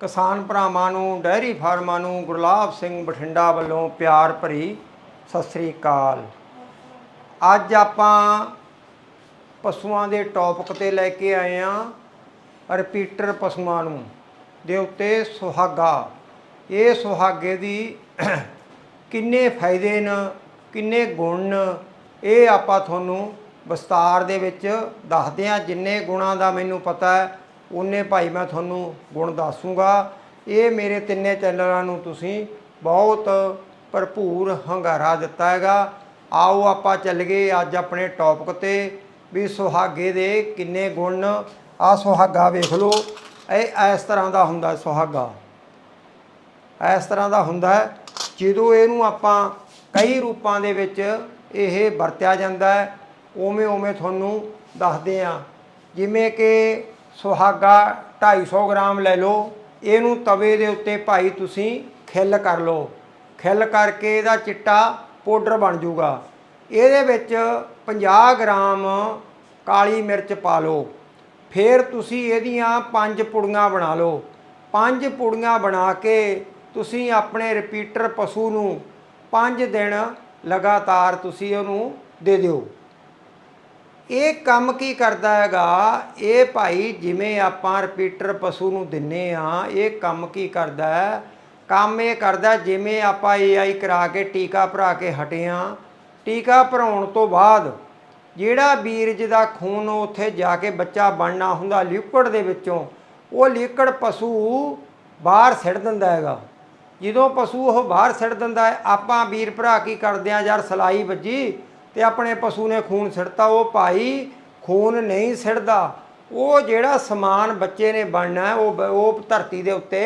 ਕਿਸਾਨ ਭਰਾਵਾਂ ਨੂੰ ਡੈਰੀ ਫਾਰਮਾਂ ਨੂੰ ਗੁਰਲਾਬ ਸਿੰਘ ਬਠਿੰਡਾ ਵੱਲੋਂ ਪਿਆਰ ਭਰੀ ਸਤਿ ਸ੍ਰੀ ਅਕਾਲ। ਅੱਜ ਆਪਾਂ ਪਸ਼ੂਆਂ ਦੇ ਟੌਪਿਕ ਤੇ ਲੈ ਕੇ ਆਏ ਆ ਰਿਪੀਟਰ ਪਸ਼ੂਆਂ ਨੂੰ, ਦੇ ਉੱਤੇ ਸੁਹਾਗਾ। ਇਹ ਸੁਹਾਗੇ ਦੀ ਕਿੰਨੇ ਫਾਇਦੇ ਨੇ, ਕਿੰਨੇ ਗੁਣ ਨੇ, ਇਹ ਆਪਾਂ ਤੁਹਾਨੂੰ ਵਿਸਤਾਰ ਦੇ ਵਿੱਚ ਦੱਸਦੇ ਆ ਜਿੰਨੇ ਗੁਣਾਂ ਦਾ ਮੈਨੂੰ ਪਤਾ ਹੈ ਉਹਨੇ ਭਾਈ ਮੈਂ ਤੁਹਾਨੂੰ ਗੁਣ ਦੱਸੂਗਾ। ਇਹ ਮੇਰੇ ਤਿੰਨੇ ਚੈਨਲਾਂ ਨੂੰ ਤੁਸੀਂ ਬਹੁਤ ਭਰਪੂਰ ਹੰਗਾਰਾ ਦਿੱਤਾ ਹੈਗਾ। ਆਓ ਆਪਾਂ ਚੱਲ ਗਏ ਅੱਜ ਆਪਣੇ ਟੌਪਿਕ ਤੇ ਵੀ ਸੁਹਾਗੇ ਦੇ ਕਿੰਨੇ ਗੁਣ। ਆ ਸੁਹਾਗਾ ਵੇਖ ਲਓ। ਇਹ ਇਸ ਤਰ੍ਹਾਂ ਦਾ ਹੁੰਦਾ ਸੁਹਾਗਾ। ਇਸ ਤਰ੍ਹਾਂ ਦਾ ਹੁੰਦਾ ਜਦੋਂ ਇਹਨੂੰ ਆਪਾਂ ਕਈ ਰੂਪਾਂ ਦੇ ਵਿੱਚ ਇਹ ਵਰਤਿਆ ਜਾਂਦਾ ਹੈ ਉਵੇਂ ਉਵੇਂ ਤੁਹਾਨੂੰ ਦੱਸਦੇ ਆ ਜਿਵੇਂ ਕਿ ਸੁਹਾਗਾ 250 ਗ੍ਰਾਮ ਲੈ ਲਓ। ਇਹਨੂੰ ਤਵੇ ਦੇ ਉੱਤੇ ਭਾਈ ਤੁਸੀਂ ਖਿੱਲ ਕਰ ਲਓ। ਖਿੱਲ ਕਰਕੇ ਇਹਦਾ ਚਿੱਟਾ ਪਾਊਡਰ ਬਣ ਜਾਊਗਾ। ਇਹਦੇ ਵਿੱਚ 50 ਗ੍ਰਾਮ ਕਾਲੀ ਮਿਰਚ ਪਾ ਲਓ। ਫਿਰ ਤੁਸੀਂ ਇਹਦੀਆਂ ਪੰਜ ਪੁੜੀਆਂ ਬਣਾ ਲਓ। ਪੰਜ ਪੁੜੀਆਂ ਬਣਾ ਕੇ ਤੁਸੀਂ ਆਪਣੇ ਰਿਪੀਟਰ ਪਸ਼ੂ ਨੂੰ 5 ਦਿਨ ਲਗਾਤਾਰ ਤੁਸੀਂ ਉਹਨੂੰ ਦੇ ਦਿਓ। ਇਹ ਕੰਮ ਕੀ ਕਰਦਾ ਹੈਗਾ? ਇਹ ਭਾਈ ਜਿਵੇਂ ਆਪਾਂ ਰਿਪੀਟਰ ਪਸ਼ੂ ਨੂੰ ਦਿੰਨੇ ਆ, ਇਹ ਕੰਮ ਕੀ ਕਰਦਾ ਹੈ? ਕੰਮ ਇਹ ਕਰਦਾ ਜਿਵੇਂ ਆਪਾਂ ਏਆਈ ਕਰਾ ਕੇ, ਟੀਕਾ ਭਰਾ ਕੇ ਹਟੇ ਆ। ਟੀਕਾ ਭਰਾਉਣ ਤੋਂ ਬਾਅਦ ਜਿਹੜਾ ਬੀਰਜ ਦਾ ਖੂਨ ਉੱਥੇ ਜਾ ਕੇ ਬੱਚਾ ਬਣਨਾ ਹੁੰਦਾ ਲਿਕੁਇਡ ਦੇ ਵਿੱਚੋਂ, ਉਹ ਲਿਕੁਇਡ ਪਸ਼ੂ ਬਾਹਰ ਸਿੱਟ ਦਿੰਦਾ ਹੈਗਾ। ਜਦੋਂ ਪਸ਼ੂ ਉਹ ਬਾਹਰ ਸਿੱਟ ਦਿੰਦਾ ਹੈ, ਆਪਾਂ ਵੀਰ ਭਰਾ ਕੀ ਕਰਦੇ ਆ, ਯਾਰ ਸਲਾਈ ਵੱਜੀ ਤੇ ਆਪਣੇ ਪਸ਼ੂ ਨੇ ਖੂਨ ਸਿੱਟਤਾ ਉਹ ਭਾਈ ਖੂਨ ਨਹੀਂ ਸਿੱਟਦਾ ਉਹ ਜਿਹੜਾ ਸਮਾਨ ਬੱਚੇ ਨੇ ਬਣਨਾ ਉਹ ਉਹ ਧਰਤੀ ਦੇ ਉੱਤੇ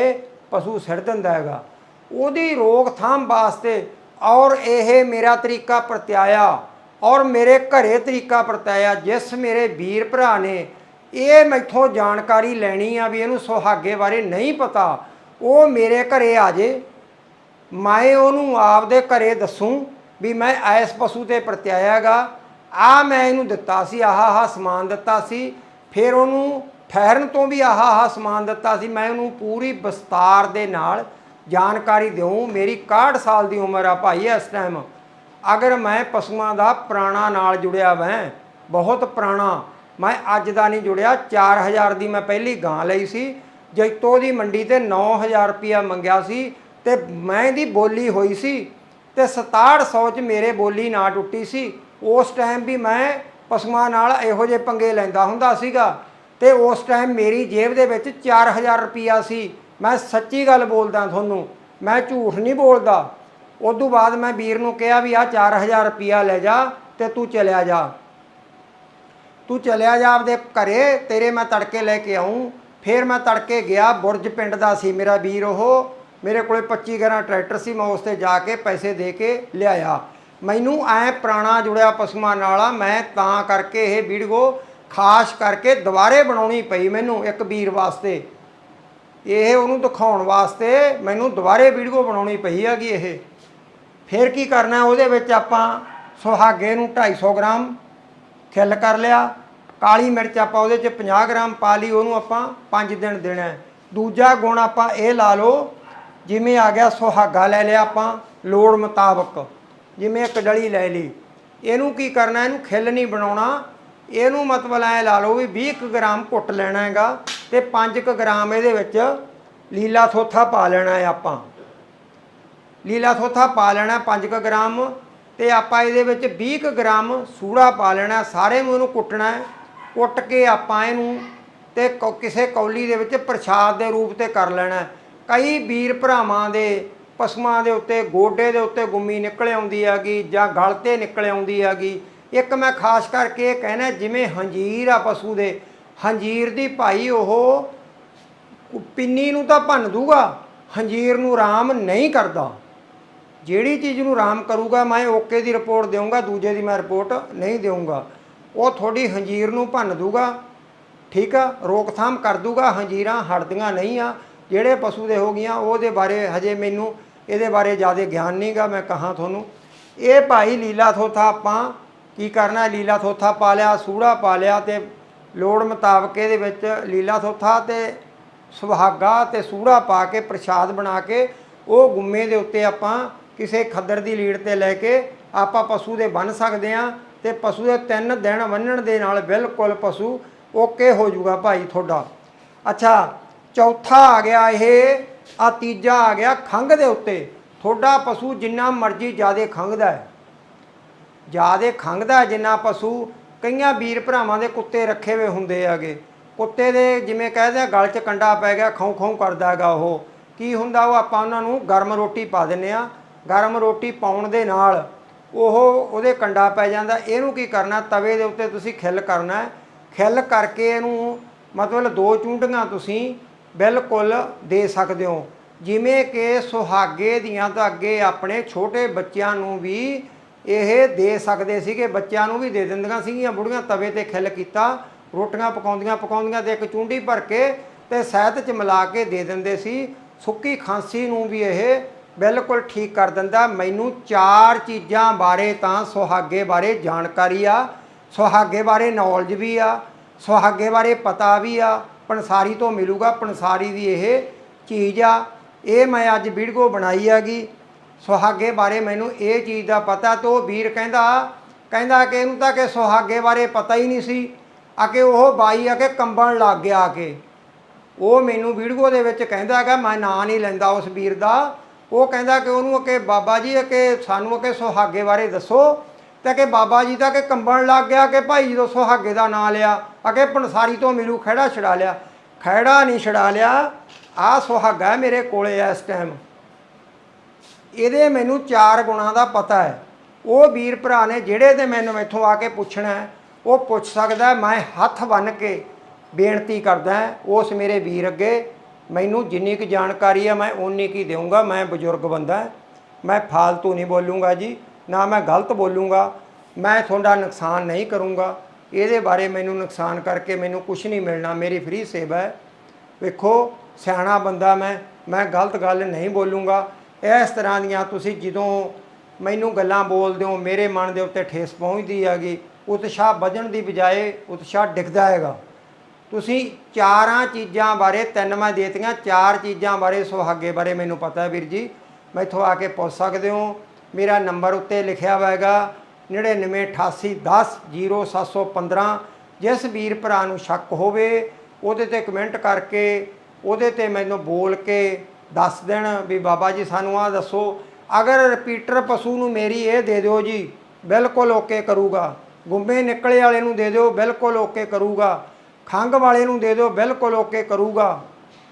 ਪਸ਼ੂ ਸਿੱਟ ਦਿੰਦਾ ਹੈਗਾ। ਉਹਦੀ ਰੋਕਥਾਮ ਵਾਸਤੇ ਔਰ ਇਹ ਮੇਰਾ ਤਰੀਕਾ ਪ੍ਰਤਿਆਇਆ, ਔਰ ਮੇਰੇ ਘਰੇ ਤਰੀਕਾ ਪ੍ਰਤਿਆਇਆ, ਜਿਸ ਮੇਰੇ ਵੀਰ ਭਰਾ ਨੇ ਇਹ ਮੈਥੋਂ ਜਾਣਕਾਰੀ ਲੈਣੀ ਆ ਵੀ ਇਹਨੂੰ ਸੁਹਾਗੇ ਬਾਰੇ ਨਹੀਂ ਪਤਾ, ਉਹ ਮੇਰੇ ਘਰੇ ਆ ਜੇ। ਮੈਂ ਉਹਨੂੰ ਆਪਦੇ ਘਰੇ ਦੱਸੂੰ ਵੀ ਮੈਂ ਐਸ ਪਸ਼ੂ ਤੇ ਪ੍ਰਤਿਆਇਆਗਾ। ਆ ਮੈਂ ਇਹਨੂੰ ਦਿੱਤਾ ਸੀ, ਆਹ ਆਹ ਸਮਾਨ ਦਿੱਤਾ ਸੀ। ਫਿਰ ਉਹਨੂੰ ਠਹਿਰਨ ਤੋਂ ਵੀ ਆਹਾ ਆਹ ਸਮਾਨ ਦਿੱਤਾ ਸੀ। ਮੈਂ ਉਹਨੂੰ ਪੂਰੀ ਵਿਸਤਾਰ ਦੇ ਨਾਲ ਜਾਣਕਾਰੀ ਦਿਉ ਮੇਰੀ 61 ਸਾਲ ਦੀ ਉਮਰ ਆ ਭਾਈ ਇਸ ਟਾਈਮ ਅਗਰ ਮੈਂ ਪਸ਼ੂਆਂ ਦਾ ਪੁਰਾਣਾ ਨਾਲ ਜੁੜਿਆ ਵੈਂ, ਬਹੁਤ ਪੁਰਾਣਾ, ਮੈਂ ਅੱਜ ਦਾ ਨਹੀਂ ਜੁੜਿਆ 4000 ਦੀ ਮੈਂ ਪਹਿਲੀ ਗਾਂ ਲਈ ਸੀ। ਜੈਤੋ ਦੀ ਮੰਡੀ ਤੇ 9000 ਰੁਪਿਆ ਮੰਗਿਆ ਸੀ ਤੇ ਮੈਂ ਦੀ ਬੋਲੀ ਹੋਈ ਸੀ। ਤੇ 6700 ਚ ਮੇਰੇ ਬੋਲੀ ਨਾ ਟੁੱਟੀ ਸੀ। ਉਸ ਟਾਈਮ ਵੀ ਮੈਂ ਪਸ਼ੂਆਂ ਨਾਲ ਇਹੋ ਜਿਹੇ ਪੰਗੇ ਲੈਂਦਾ ਹੁੰਦਾ ਸੀਗਾ ਤੇ ਉਸ ਟਾਈਮ ਮੇਰੀ ਜੇਬ ਦੇ ਵਿੱਚ 4000 ਰੁਪਿਆ ਸੀ। ਮੈਂ ਸੱਚੀ ਗੱਲ ਬੋਲਦਾ ਤੁਹਾਨੂੰ, ਮੈਂ ਝੂਠ ਨਹੀਂ ਬੋਲਦਾ। ਉਦੋਂ ਬਾਅਦ ਮੈਂ ਵੀਰ ਨੂੰ ਕਿਹਾ ਵੀ ਆ 4000 ਰੁਪਿਆ ਲੈ ਜਾ ਤੇ ਤੂੰ ਚਲਿਆ ਜਾ। ਤੂੰ ਚਲਿਆ ਜਾ ਆਪਦੇ ਘਰੇ, ਤੇਰੇ ਮੈਂ ਤੜਕੇ ਲੈ ਕੇ ਆਉਂ ਫਿਰ ਮੈਂ ਤੜਕੇ ਗਿਆ, ਬੁਰਜ ਪਿੰਡ ਦਾ ਸੀ ਮੇਰਾ ਵੀਰ ਉਹ। ਮੇਰੇ ਕੋਲੇ 25 ਗਰਾਂ ਟਰੈਕਟਰ ਸੀ, ਮੈਂ ਉਸ ਤੇ ਜਾ ਕੇ ਪੈਸੇ ਦੇ ਕੇ ਲਿਆਇਆ। ਮੈਨੂੰ ਐ ਪੁਰਾਣਾ ਜੁੜਿਆ ਪਸ਼ੂਆਂ ਨਾਲ ਆ ਮੈਂ ਤਾਂ ਕਰਕੇ ਇਹ ਵੀਡੀਓ ਖਾਸ ਕਰਕੇ ਦੁਬਾਰੇ ਬਣਾਉਣੀ ਪਈ ਮੈਨੂੰ ਇੱਕ ਵੀਰ ਵਾਸਤੇ। ਇਹ ਉਹਨੂੰ ਦਿਖਾਉਣ ਵਾਸਤੇ ਮੈਨੂੰ ਦੁਬਾਰੇ ਵੀਡੀਓ ਬਣਾਉਣੀ ਪਈ ਹੈਗੀ ਇਹ। ਫਿਰ ਕੀ ਕਰਨਾ, ਉਹਦੇ ਵਿੱਚ ਆਪਾਂ ਸੁਹਾਗੇ ਨੂੰ 250 ਗ੍ਰਾਮ ਖਿੱਲ ਕਰ ਲਿਆ। ਕਾਲੀ ਮਿਰਚ ਆਪਾਂ ਉਹਦੇ ਚ 50 ਗ੍ਰਾਮ ਪਾ ਲਈ, ਉਹਨੂੰ ਆਪਾਂ 5 ਦਿਨ ਦੇਣਾ ਦੂਜਾ ਗੁਣ ਆਪਾਂ ਇਹ ਲਾ ਲਓ ਜਿਵੇਂ ਆ ਗਿਆ ਸੁਹਾਗਾ ਲੈ ਲਿਆ ਆਪਾਂ, ਲੋੜ ਮੁਤਾਬਕ। ਜਿਵੇਂ ਇੱਕ ਡਲੀ ਲੈ ਲਈ। ਇਹਨੂੰ ਕੀ ਕਰਨਾ, ਇਹਨੂੰ ਖਿੱਲ ਨਹੀਂ ਬਣਾਉਣਾ। ਇਹਨੂੰ ਮਤਲਬ ਐ ਲਾ ਲਓ ਵੀ 20 ਕੁ ਗ੍ਰਾਮ ਕੁੱਟ ਲੈਣਾ ਹੈਗਾ ਤੇ 5 ਕੁ ਗ੍ਰਾਮ ਇਹਦੇ ਵਿੱਚ ਲੀਲਾ ਥੋਥਾ ਪਾ ਲੈਣਾ ਹੈ ਆਪਾਂ। ਲੀਲਾ ਥੋਥਾ ਪਾ ਲੈਣਾ 5 ਕੁ ਗ੍ਰਾਮ ਤੇ ਆਪਾਂ ਇਹਦੇ ਵਿੱਚ 20 ਕੁ ਗ੍ਰਾਮ ਸੂੜਾ ਪਾ ਲੈਣਾ, ਸਾਰੇ ਨੂੰ ਇਹਨੂੰ ਕੁੱਟਣਾ ਹੈ। ਕੁੱਟ ਕੇ ਆਪਾਂ ਇਹਨੂੰ ਤੇ ਕੌ- ਕਿਸੇ ਕੌਲੀ ਦੇ ਵਿੱਚ ਪ੍ਰਸ਼ਾਦ ਦੇ ਰੂਪ ਤੇ ਕਰ ਲੈਣਾ ਕਈ ਵੀਰ ਭਰਾਵਾਂ ਦੇ ਪਸ਼ੂਆਂ ਦੇ ਉੱਤੇ, ਗੋਡੇ ਦੇ ਉੱਤੇ ਗੁੰਮੀ ਨਿਕਲ ਆਉਂਦੀ ਹੈਗੀ ਜਾਂ ਗਲ ਤੇ ਨਿਕਲ ਆਉਂਦੀ ਹੈਗੀ। ਇੱਕ ਮੈਂ ਖਾਸ ਕਰਕੇ ਇਹ ਕਹਿਣਾ, ਜਿਵੇਂ ਹੰਜੀਰ ਆ ਪਸ਼ੂ ਦੇ, ਹੰਜੀਰ ਦੀ ਭਾਈ ਉਹ ਪਿੰਨੀ ਨੂੰ ਤਾਂ ਭੰਨ ਦੂਗਾ, ਹੰਜੀਰ ਨੂੰ ਆਰਾਮ ਨਹੀਂ ਕਰਦਾ। ਜਿਹੜੀ ਚੀਜ਼ ਨੂੰ ਆਰਾਮ ਕਰੂਗਾ, ਮੈਂ ਓਕੇ ਦੀ ਰਿਪੋਰਟ ਦੇਵਾਂਗਾ ਦੂਜੇ ਦੀ ਮੈਂ ਰਿਪੋਰਟ ਨਹੀਂ ਦੇਵਾਂਗਾ ਉਹ ਤੁਹਾਡੀ ਹੰਜੀਰ ਨੂੰ ਭੰਨ ਦੂਗਾ, ਠੀਕ ਆ, ਰੋਕਥਾਮ ਕਰ ਦੂਗਾ, ਹੰਜੀਰਾਂ ਹਟਦੀਆਂ ਨਹੀਂ ਆ। ਜਿਹੜੇ ਪਸ਼ੂ ਦੇ ਹੋ ਗਈਆਂ, ਉਹਦੇ ਬਾਰੇ ਹਜੇ ਮੈਨੂੰ ਇਹਦੇ ਬਾਰੇ ਜ਼ਿਆਦਾ ਗਿਆਨ ਨਹੀਂਗਾ, ਮੈਂ ਕਹਾਂ ਤੁਹਾਨੂੰ। ਇਹ ਭਾਈ ਲੀਲਾ ਥੋਥਾ ਆਪਾਂ ਕੀ ਕਰਨਾ, ਲੀਲਾ ਥੋਥਾ ਪਾ ਲਿਆ, ਸੂੜਾ ਪਾ ਲਿਆ ਤੇ ਲੋੜ ਮੁਤਾਬਕ ਇਹਦੇ ਵਿੱਚ ਲੀਲਾ ਥੋਥਾ ਤੇ ਸੁਹਾਗਾ ਤੇ ਸੂੜਾ ਪਾ ਕੇ ਪ੍ਰਸ਼ਾਦ ਬਣਾ ਕੇ ਉਹ ਗੁੰਮੇ ਦੇ ਉੱਤੇ ਆਪਾਂ ਕਿਸੇ ਖੱਦਰ ਦੀ ਲੀੜ ਤੇ ਲੈ ਕੇ ਆਪਾਂ ਪਸ਼ੂ ਦੇ ਬੰਨ ਸਕਦੇ ਆ ਤੇ ਪਸ਼ੂ ਦੇ ਤਿੰਨ ਦਿਨ ਬੰਨਣ ਦੇ ਨਾਲ ਬਿਲਕੁਲ ਪਸ਼ੂ ਓਕੇ ਹੋ ਜਾਊਗਾ ਭਾਈ ਤੁਹਾਡਾ। ਅੱਛਾ ਚੌਥਾ ਆ ਗਿਆ ਇਹ ਆ ਤੀਜਾ ਆ ਗਿਆ ਖੰਘ ਦੇ ਉੱਤੇ। ਤੁਹਾਡਾ ਪਸ਼ੂ ਜਿੰਨਾ ਮਰਜ਼ੀ ਜ਼ਿਆਦਾ ਖੰਘਦਾ ਹੈ। ਜਿਆਦੇ ਖੰਘਦਾ ਜਿੰਨਾ ਪਸ਼ੂ ਕਈਆਂ ਵੀਰ ਭਰਾਵਾਂ ਦੇ ਕੁੱਤੇ ਰੱਖੇ ਹੋਏ ਹੁੰਦੇ ਹੈਗੇ। ਕੁੱਤੇ ਦੇ ਜਿਵੇਂ ਕਹਿੰਦੇ ਆ ਗਲ 'ਚ ਕੰਡਾ ਪੈ ਗਿਆ, ਖੌਂ ਖੌਂ ਕਰਦਾ ਹੈਗਾ ਉਹ। ਕੀ ਹੁੰਦਾ ਉਹ ਆਪਾਂ ਉਹਨਾਂ ਨੂੰ ਗਰਮ ਰੋਟੀ ਪਾ ਦਿੰਨੇ ਆ ਗਰਮ ਰੋਟੀ ਪਾਉਣ ਦੇ ਨਾਲ ਉਹ ਉਹਦੇ ਕੰਡਾ ਪੈ ਜਾਂਦਾ। ਇਹਨੂੰ ਕੀ ਕਰਨਾ, ਤਵੇ ਦੇ ਉੱਤੇ ਤੁਸੀਂ ਖਿੱਲ ਕਰਨਾ ਖਿੱਲ ਕਰਕੇ ਇਹਨੂੰ ਮਤਲਬ ਦੋ ਚੂੰਡੀਆਂ ਤੁਸੀਂ ਬਿਲਕੁਲ ਦੇ ਸਕਦੇ ਹੋ। ਜਿਵੇਂ ਕਿ ਸੁਹਾਗੇ ਦੀਆਂ ਤਾਂ ਅੱਗੇ ਆਪਣੇ ਛੋਟੇ ਬੱਚਿਆਂ ਨੂੰ ਵੀ ਇਹ ਦੇ ਸਕਦੇ ਸੀਗੇ ਬੱਚਿਆਂ ਨੂੰ ਵੀ ਦੇ ਦਿੰਦੀਆਂ ਸੀਗੀਆਂ। ਬੁੜੀਆਂ ਤਵੇ ਤੇ ਖਿਲ ਕੀਤਾ, ਰੋਟੀਆਂ ਪਕਾਉਂਦੀਆਂ ਪਕਾਉਂਦੀਆਂ ਤੇ ਇੱਕ ਚੁੰਡੀ ਭਰ ਕੇ ਤੇ ਸਹਿਤ ਚ ਮਿਲਾ ਕੇ ਦੇ ਦਿੰਦੇ ਸੀ। ਸੁੱਕੀ ਖਾਂਸੀ ਨੂੰ ਵੀ ਇਹ ਬਿਲਕੁਲ ਠੀਕ ਕਰ ਦਿੰਦਾ। ਮੈਨੂੰ ਚਾਰ ਚੀਜ਼ਾਂ ਬਾਰੇ ਤਾਂ ਸੁਹਾਗੇ ਬਾਰੇ ਜਾਣਕਾਰੀ ਆ। ਸੁਹਾਗੇ ਬਾਰੇ ਨੌਲੇਜ ਵੀ ਆ। ਸੁਹਾਗੇ ਬਾਰੇ ਪਤਾ ਵੀ ਆ। ਪੰਸਾਰੀ ਤੋਂ ਮਿਲੂਗਾ ਪੰਸਾਰੀ ਦੀ ਇਹ ਚੀਜ਼ ਆ। ਇਹ ਮੈਂ ਅੱਜ ਵੀਡੀਓ ਬਣਾਈ ਹੈਗੀ। ਸੁਹਾਗੇ ਬਾਰੇ ਮੈਨੂੰ ਇਹ ਚੀਜ਼ ਦਾ ਪਤਾ। ਤੇ ਉਹ ਵੀਰ ਕਹਿੰਦਾ ਕਹਿੰਦਾ ਕਿ ਇਹਨੂੰ ਤਾਂ ਕਿ ਸੁਹਾਗੇ ਬਾਰੇ ਪਤਾ ਹੀ ਨਹੀਂ ਸੀ। ਆ ਉਹ ਬਾਈ ਆ ਕੇ ਕੰਬਣ ਲੱਗ ਗਿਆ ਆ ਕੇ ਉਹ ਮੈਨੂੰ ਵੀਡੀਓ ਦੇ ਵਿੱਚ ਕਹਿੰਦਾ ਹੈਗਾ, ਮੈਂ ਨਾਂ ਨਹੀਂ ਲੈਂਦਾ ਉਸ ਵੀਰ ਦਾ। ਉਹ ਕਹਿੰਦਾ ਕਿ ਉਹਨੂੰ ਕਿ ਬਾਬਾ ਜੀ ਕਿ ਸਾਨੂੰ ਕਿ ਸੁਹਾਗੇ ਬਾਰੇ ਦੱਸੋ। ਤੇ ਕਿ ਬਾਬਾ ਜੀ ਦਾ ਕਿ ਕੰਬਣ ਲੱਗ ਗਿਆ ਕਿ ਭਾਈ ਜਦੋਂ ਸੁਹਾਗੇ ਦਾ ਨਾਂ ਲਿਆ ਅਕੇ ਪੰਸਾਰੀ ਤੋਂ ਮਿਲੂ ਖਹਿੜਾ ਛਡਾ ਲਿਆ। ਖਹਿੜਾ ਨਹੀਂ ਛਡਾ ਲਿਆ, ਆ ਸੁਹਾਗਾ ਹੈ ਮੇਰੇ ਕੋਲੇ ਇਸ ਟਾਈਮ ਇਹਦੇ ਮੈਨੂੰ ਚਾਰ ਗੁਣਾਂ ਦਾ ਪਤਾ ਹੈ। ਉਹ ਵੀਰ ਭਰਾ ਨੇ ਜਿਹੜੇ ਤੇ ਮੈਨੂੰ ਇੱਥੋਂ ਆ ਕੇ ਪੁੱਛਣਾ ਉਹ ਪੁੱਛ ਸਕਦਾ ਮੈਂ ਹੱਥ ਬੰਨ ਕੇ ਬੇਨਤੀ ਕਰਦਾ ਉਸ ਮੇਰੇ ਵੀਰ ਅੱਗੇ, ਮੈਨੂੰ ਜਿੰਨੀ ਕੁ ਜਾਣਕਾਰੀ ਹੈ, ਮੈਂ ਓਨੀ ਕੀ ਦੇਵਾਂਗਾ ਮੈਂ ਬਜ਼ੁਰਗ ਬੰਦਾ ਮੈਂ ਫਾਲਤੂ ਨਹੀਂ ਬੋਲੂੰਗਾ ਜੀ। ਨਾ ਮੈਂ ਗਲਤ ਬੋਲੂੰਗਾ, ਮੈਂ ਤੁਹਾਡਾ ਨੁਕਸਾਨ ਨਹੀਂ ਕਰੂੰਗਾ। ਇਹਦੇ ਬਾਰੇ ਮੈਨੂੰ ਨੁਕਸਾਨ ਕਰਕੇ ਮੈਨੂੰ ਕੁਝ ਨਹੀਂ ਮਿਲਣਾ, ਮੇਰੀ ਫ੍ਰੀ ਸੇਵਾ ਹੈ। ਵੇਖੋ, ਸਿਆਣਾ ਬੰਦਾ ਮੈਂ ਮੈਂ ਗਲਤ ਗੱਲ ਨਹੀਂ ਬੋਲੂੰਗਾ। ਇਸ ਤਰ੍ਹਾਂ ਦੀਆਂ ਤੁਸੀਂ ਜਦੋਂ ਮੈਨੂੰ ਗੱਲਾਂ ਬੋਲਦੇ ਹੋ, ਮੇਰੇ ਮਨ ਦੇ ਉੱਤੇ ਠੇਸ ਪਹੁੰਚਦੀ ਹੈਗੀ, ਉਤਸ਼ਾਹ ਵਧਣ ਦੀ ਬਜਾਏ ਉਤਸ਼ਾਹ ਡਿੱਗਦਾ ਹੈਗਾ। ਤੁਸੀਂ ਚਾਰਾਂ ਚੀਜ਼ਾਂ ਬਾਰੇ, ਤਿੰਨ ਮੈਂ ਦੇਤੀਆਂ, ਚਾਰ ਚੀਜ਼ਾਂ ਬਾਰੇ, ਸੁਹਾਗੇ ਬਾਰੇ ਮੈਨੂੰ ਪਤਾ ਵੀਰ ਜੀ। ਮੈਥੋਂ ਆ ਕੇ ਪੁੱਛ ਸਕਦੇ ਹੋ। ਮੇਰਾ ਨੰਬਰ ਉੱਤੇ ਲਿਖਿਆ ਹੋਏਗਾ 9988100715 ਜਿਸ ਵੀਰ ਭਰਾ ਨੂੰ ਸ਼ੱਕ ਹੋਵੇ, ਉਹਦੇ ਤੇ ਕਮੈਂਟ ਕਰਕੇ, ਉਹਦੇ ਤੇ ਮੈਨੂੰ ਬੋਲ ਕੇ ਦੱਸ ਦੇਣ ਵੀ ਬਾਬਾ ਜੀ ਸਾਨੂੰ ਆ ਦੱਸੋ। ਅਗਰ ਰਿਪੀਟਰ ਪਸ਼ੂ ਨੂੰ ਮੇਰੀ ਇਹ ਦੇ ਦਿਓ ਜੀ, ਬਿਲਕੁਲ ਓਕੇ ਕਰੂਗਾ। ਗੁੰਮੇ ਨਿਕਲੇ ਵਾਲੇ ਨੂੰ ਦੇ ਦਿਓ, ਬਿਲਕੁਲ ਓਕੇ ਕਰੂਗਾ। ਖੰਗ ਵਾਲੇ ਨੂੰ ਦੇ ਦਿਓ, ਬਿਲਕੁਲ ਓਕੇ ਕਰੂਗਾ।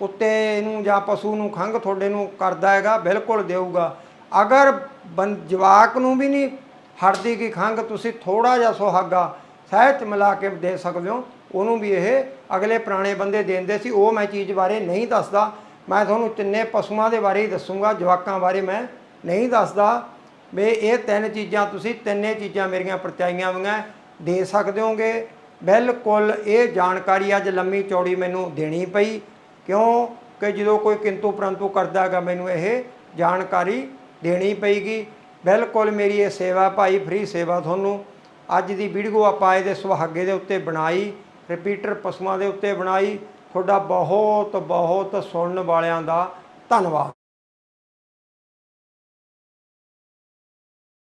ਉੱਤੇ ਇਹਨੂੰ ਜਾਂ ਪਸ਼ੂ ਨੂੰ ਖੰਗ ਤੁਹਾਡੇ ਨੂੰ ਕਰਦਾ ਹੈਗਾ, ਬਿਲਕੁਲ ਦੇਊਗਾ। ਅਗਰ ਬੰ, ਜਵਾਕ ਨੂੰ ਵੀ ਨਹੀਂ ਹਟਦੀ ਕੀ ਖੰਗ ਤੁਸੀਂ ਥੋੜਾ ਜਿਹਾ ਸੁਹਾਗਾ ਸਹਿਤ ਮਿਲਾ ਕੇ ਦੇ ਸਕਦੇ ਹੋ। ਉਹਨੂੰ ਵੀ ਇਹ ਅਗਲੇ ਪੁਰਾਣੇ ਬੰਦੇ ਦਿੰਦੇ ਸੀ। ਉਹ ਮੈਂ ਚੀਜ਼ ਬਾਰੇ ਨਹੀਂ ਦੱਸਦਾ। ਮੈਂ ਤੁਹਾਨੂੰ ਤਿੰਨੇ ਪਸ਼ੂਆਂ ਦੇ ਬਾਰੇ ਹੀ ਦੱਸੂਗਾ, ਜਵਾਕਾਂ ਬਾਰੇ ਮੈਂ ਨਹੀਂ ਦੱਸਦਾ। ਵੀ ਇਹ ਤਿੰਨ ਚੀਜ਼ਾਂ ਤੁਸੀਂ ਤਿੰਨੇ ਚੀਜ਼ਾਂ ਮੇਰੀਆਂ ਪਰਚਾਈਆਂ ਹੋਈਆਂ, ਦੇ ਸਕਦੇ ਹੋਗੇ। ਬਿਲਕੁਲ ਇਹ ਜਾਣਕਾਰੀ ਅੱਜ ਲੰਮੀ ਚੌੜੀ ਮੈਨੂੰ ਦੇਣੀ ਪਈ। ਕਿਉਂ? ਕਿ ਜਦੋਂ ਕੋਈ ਕਿੰਤੂ ਪਰੰਤੂ ਕਰਦਾ ਹੈਗਾ, ਮੈਨੂੰ ਇਹ ਜਾਣਕਾਰੀ ਦੇਣੀ ਪਈਗੀ। ਬਿਲਕੁਲ ਮੇਰੀ ਇਹ ਸੇਵਾ ਭਾਈ, ਫ੍ਰੀ ਸੇਵਾ ਤੁਹਾਨੂੰ ਅੱਜ ਦੀ ਵੀਡੀਓ ਆਪਾਂ ਇਹਦੇ ਸੁਹਾਗੇ ਦੇ ਉੱਤੇ ਬਣਾਈ, ਰਿਪੀਟਰ ਪਸ਼ੂਆਂ ਦੇ ਉੱਤੇ ਬਣਾਈ। ਤੁਹਾਡਾ ਬਹੁਤ ਬਹੁਤ ਸੁਣਨ ਵਾਲਿਆਂ ਦਾ ਧੰਨਵਾਦ।